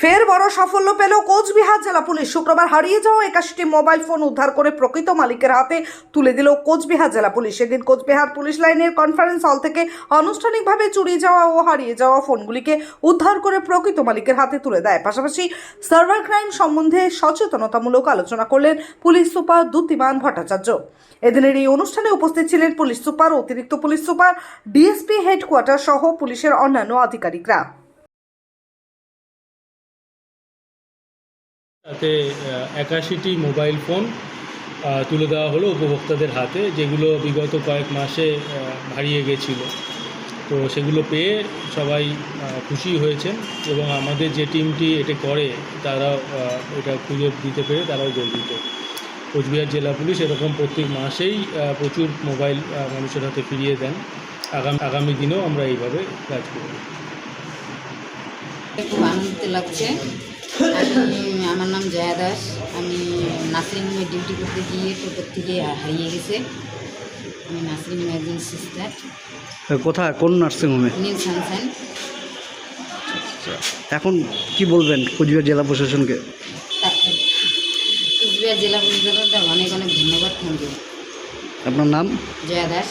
ফের বড় সাফল্য পেল কোচবিহার জেলা পুলিশ। শুক্রবার হারিয়ে যাওয়া একাশিটি মোবাইল ফোন উদ্ধার করে প্রকৃত মালিকের হাতে তুলে দিল কোচবিহার জেলা পুলিশ। সেদিন কোচবিহার পুলিশ লাইনের কনফারেন্স হল থেকে আনুষ্ঠানিকভাবে চুরি যাওয়া ও হারিয়ে যাওয়া ফোনগুলিকে উদ্ধার করে প্রকৃত মালিকের হাতে তুলে দেয়। পাশাপাশি সার্ভার ক্রাইম সম্বন্ধে সচেতনতামূলক আলোচনা করলেন পুলিশ সুপার দ্যুতিমান ভট্টাচার্য। এদিনের এই অনুষ্ঠানে উপস্থিত ছিলেন পুলিশ সুপার, অতিরিক্ত পুলিশ সুপার, ডিএসপি হেডকোয়ার্টার সহ পুলিশের অন্যান্য আধিকারিকরা। তাতে একাশিটি মোবাইল ফোন তুলে দেওয়া হলো উপভোক্তাদের হাতে, যেগুলো বিগত কয়েক মাসে হারিয়ে গেছিল। তো সেগুলো পেয়ে সবাই খুশি হয়েছেন এবং আমাদের যে টিমটি এটা করে তারা এটা খুঁজে দিতে পেরে তারাও গর্বিত। কোচবিহার জেলা পুলিশ এরকম প্রত্যেক মাসেই প্রচুর মোবাইল মানুষের হাতে ফিরিয়ে দেন। আগামী আগামী দিনেও আমরা এইভাবে কাজ করব। খুব লাগছে। আমি আমার নাম জয়া দাস। আমি নার্সিংহোমে ডিউটি করতে গিয়ে টোটোর থেকে হারিয়ে গেছে। আমি নার্সিংহোমে একজন সিস্টার কোথায়? কোন নার্সিংহোমে নীল সানসাইন এখন কি বলবেন কোচবিহার জেলা প্রশাসনকে? কুচবিহার জেলা পুলিশ দলকে অনেক অনেক ধন্যবাদ থ্যাংক ইউ আপনার নাম? জয়া দাস।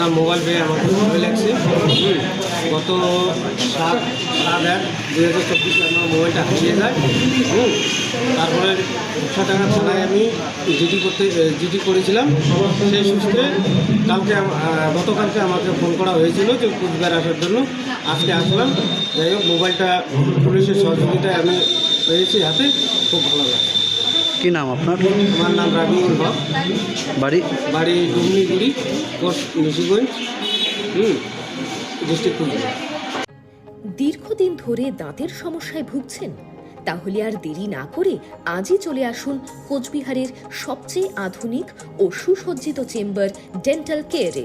না মোবাইল পেয়ে আমাকে ভালো লাগছে। গত সাত সাত এক দুই হাজার চব্বিশে আমার মোবাইলটা হারিয়ে যায়। তারপরে একশো টাকা থানায় আমি জিডি করতে জিডি করেছিলাম। সেই সূত্রে কালকে গতকালকে আমাকে ফোন করা হয়েছিল যে কুচবিহার আসার জন্য। আজকে আসলাম। যাই হোক, মোবাইলটা পুলিশের সহযোগিতায় আমি পেয়েছি হাতে। খুব ভালো লাগছে। কি নাম আপনার? আমার নাম রাবিউল হক বাড়ি? বাড়ি ডুমনিগুড়ি পোস্ট নিশিগঞ্জ হুম ডিস্ট্রিক্ট দীর্ঘদিন ধরে দাঁতের সমস্যায় ভুগছেন তাহলে আর দেরি না করে আজই চলে আসুন কোচবিহারের সবচেয়ে আধুনিক ও সুসজ্জিত চেম্বার ডেন্টাল কেয়ারে।